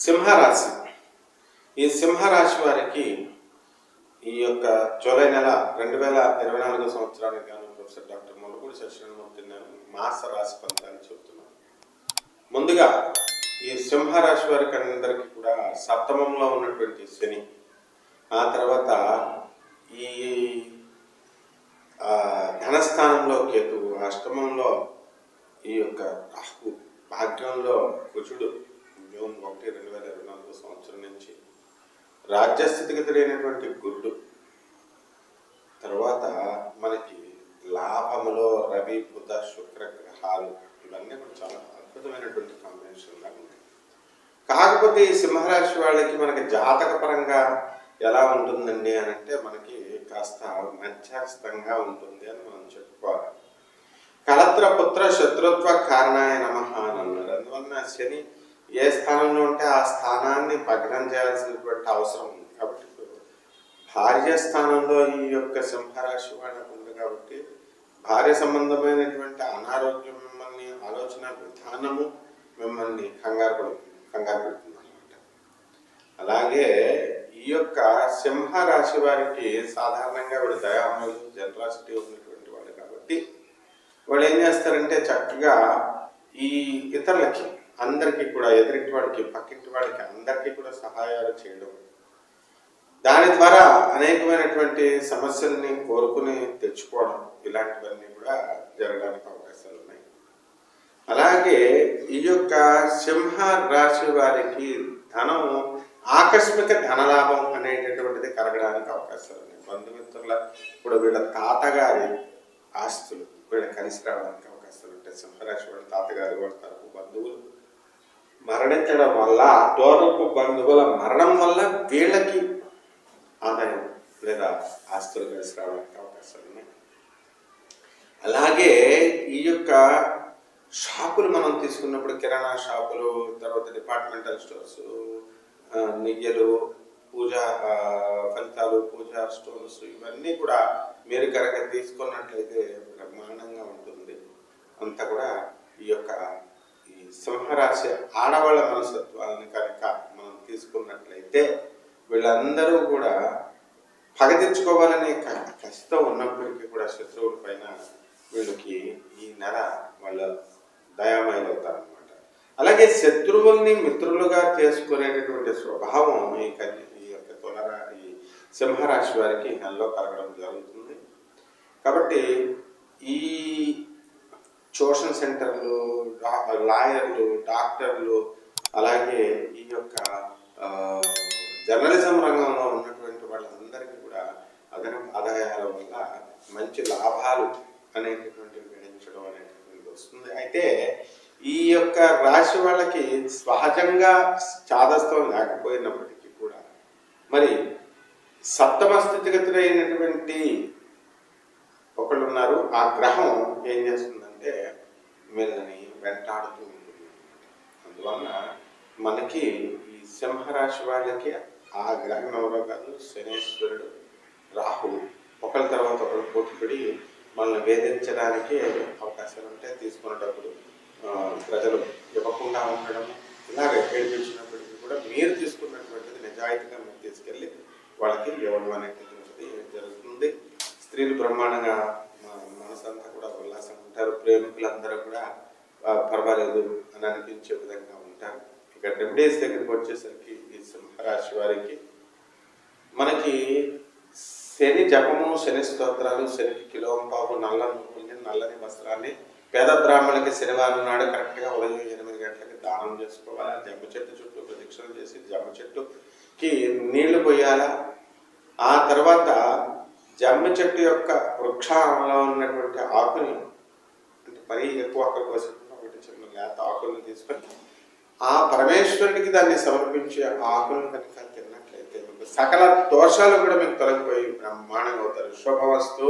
సింహరాశి. ఈ సింహరాశి వారికి ఈ యొక్క జూలై నెల రెండు వేల ఇరవై నాలుగో సంవత్సరానికి గాను ప్రొఫెసర్ డాక్టర్ ములుగుడు సత్యనారాయణమూర్తి నేను మాస రాశి ఫలితాలు చెబుతున్నాను ముందుగా ఈ సింహరాశి వారికి అందరికీ కూడా సప్తమంలో ఉన్నటువంటి శని ఆ తర్వాత ఈ ధనస్థానంలో కేతువు అష్టమంలో ఈ యొక్క రాహు భాగ్యంలో కుజుడు జూన్ ఒకటి రెండు వేల ఇరవై నాలుగో సంవత్సరం నుంచి రాజ్యస్థితిగతుడైనటువంటి గురుడు తర్వాత మనకి లాభములో రవి బుధ శుక్ర గ్రహాలు ఇవన్నీ కూడా చాలా అద్భుతమైనటువంటి కాంబినేషన్ ఉంది కాకపోతే ఈ సింహరాశి వాళ్ళకి మనకి జాతక పరంగా ఎలా ఉంటుందండి అని అంటే మనకి కాస్త మధ్యస్థంగా ఉంటుంది అని మనం చెప్పుకోవాలి. కలత్ర పుత్ర శత్రుత్వ కారణాయ నమ అని అన్నారు. అందువలన శని ఏ స్థానంలో ఉంటే ఆ స్థానాన్ని భగ్నం చేయాల్సినటువంటి అవసరం ఉంది కాబట్టి భార్య స్థానంలో ఈ యొక్క సింహరాశి వాళ్ళకు ఉంది కాబట్టి భార్య సంబంధమైనటువంటి అనారోగ్యం మిమ్మల్ని ఆలోచన విధానము మిమ్మల్ని కంగారు పడు కంగారు పెడుతుంది అనమాట అలాగే ఈ యొక్క సింహ రాశి వారికి సాధారణంగా వీడు దయామయులు జనరాసిటీ ఉన్నటువంటి వాడు కాబట్టి వాళ్ళు ఏం చేస్తారంటే చక్కగా ఈ ఇతరులకి అందరికీ కూడా ఎదురింటి వాడికి పక్కింటి వాడికి అందరికీ కూడా సహాయాలు చేయడం. దాని ద్వారా అనేకమైనటువంటి సమస్యల్ని కోరుకుని తెచ్చుకోవడం ఇలాంటివన్నీ కూడా జరగడానికి అవకాశాలు ఉన్నాయి. అలాగే ఈ యొక్క సింహ రాశి వారికి ధనం ఆకస్మిక ధనలాభం అనేటటువంటిది కలగడానికి అవకాశాలు ఉన్నాయి. బంధుమిత్రుల ఇప్పుడు వీళ్ళ తాతగారి ఆస్తులు వీళ్ళ కలిసి రావడానికి అవకాశాలు ఉంటాయి. సింహరాశి వాళ్ళ తాతగారి వాళ్ళ తరపు బంధువులు మరణించడం వల్ల దూరపు బంధువుల మరణం వల్ల వీళ్ళకి ఆదాయం లేదా ఆస్తులు కలిసి రావడానికి అవకాశాలు ఉన్నాయి. అలాగే ఈ యొక్క షాపులు మనం తీసుకున్నప్పుడు కిరాణా షాపులు తర్వాత డిపార్ట్మెంటల్ స్టోర్స్ నెయ్యలు పూజా ఫలితాలు పూజా స్టోర్స్ ఇవన్నీ కూడా మీరు కనుక తీసుకున్నట్లయితే బ్రహ్మాండంగా ఉంటుంది. అంతా కూడా ఈ యొక్క సింహరాశి ఆడవాళ్ళ మనస్తత్వాలను కనుక మనం తీసుకున్నట్లయితే వీళ్ళందరూ కూడా పగ తెచ్చుకోవాలనే క- కసితో ఉన్నప్పటికీ కూడా శత్రువుల పైన వీళ్ళకి ఈ నెల వాళ్ళ దయామయులు అలాగే శత్రువుల్ని మిత్రులుగా చేసుకునేటటువంటి స్వభావం ఈ కన్య ఈ యొక్క తులరా ఈ సింహరాశి వారికి నెలలో కలగడం జరుగుతుంది. కాబట్టి ఈ ట్యూషన్ సెంటర్లు డా- లాయర్లు డాక్టర్లు అలాగే ఈ యొక్క జర్నలిజం రంగంలో ఉన్నటువంటి వాళ్ళందరికీ కూడా అదనపు ఆదాయాల వల్ల మంచి లాభాలు అనేటటువంటివి గడించడం అనేటటువంటిది వస్తుంది. అయితే ఈ యొక్క రాశి వాళ్ళకి సహజంగా చాదస్తం లేకపోయినప్పటికీ కూడా మరి సప్తమ స్థితిగతులైనటువంటి ఒకళ్ళు ఉన్నారు ఆ గ్రహం ఏం చేస్తుంది? వెంటాడుతూ ఉంటుంది. అందువలన మనకి ఈ సింహరాశి వాళ్ళకి ఆ గ్రహం ఎవరో కాదు శనేశ్వరుడు రాహువు ఒకరి తర్వాత ఒకరు పోటీపడి మనల్ని వేధించడానికి అవకాశాలు ఉంటాయి తీసుకునేటప్పుడు ప్రజలు ఇవ్వకుండా ఉండడం ఇలాగ ఏడిపించినప్పటికీ కూడా మీరు తీసుకున్నటువంటిది నిజాయితీగా మీరు తీసుకెళ్ళి వాళ్ళకి ఇవ్వడం అనేది జరుగుతుంది. స్త్రీలు బ్రహ్మాండంగా మనసంతా కూడా ఉల్లాసంగా ఉంటారు. ప్రేమికులందరూ కూడా పర్వాలేదు అని అనిపించే విధంగా ఉంటాను ఇక రెమెడీస్ దగ్గరికి వచ్చేసరికి ఈ సింహరాశి వారికి మనకి శని జపము శని స్తోత్రాలు శనికి కిలోంపావు నల్ల పుణ్యం నల్లని వస్త్రాన్ని పేద బ్రాహ్మణులకి శనివారం నాడు కరెక్ట్గా ఉదయం ఎనిమిది గంటలకి దానం చేసుకోవాలా? జమ్మ చెట్టు చుట్టూ ప్రదక్షిణలు చేసి జమ్మ చెట్టుకి నీళ్ళు పోయాలా? ఆ తర్వాత జమ్మ చెట్టు యొక్క వృక్షంలో ఉన్నటువంటి ఆకుని అంటే మరీ ఎక్కువ ఆకులు కోసకుండా ఒకటి ఆకులను తీసుకొని ఆ పరమేశ్వరుడికి దాన్ని సమర్పించే ఆకులను కనుక తిన్నట్లయితే మీకు సకల దోషాలు కూడా మీకు తొలగిపోయి బ్రహ్మాండంగా అవుతారు. శుభవస్తు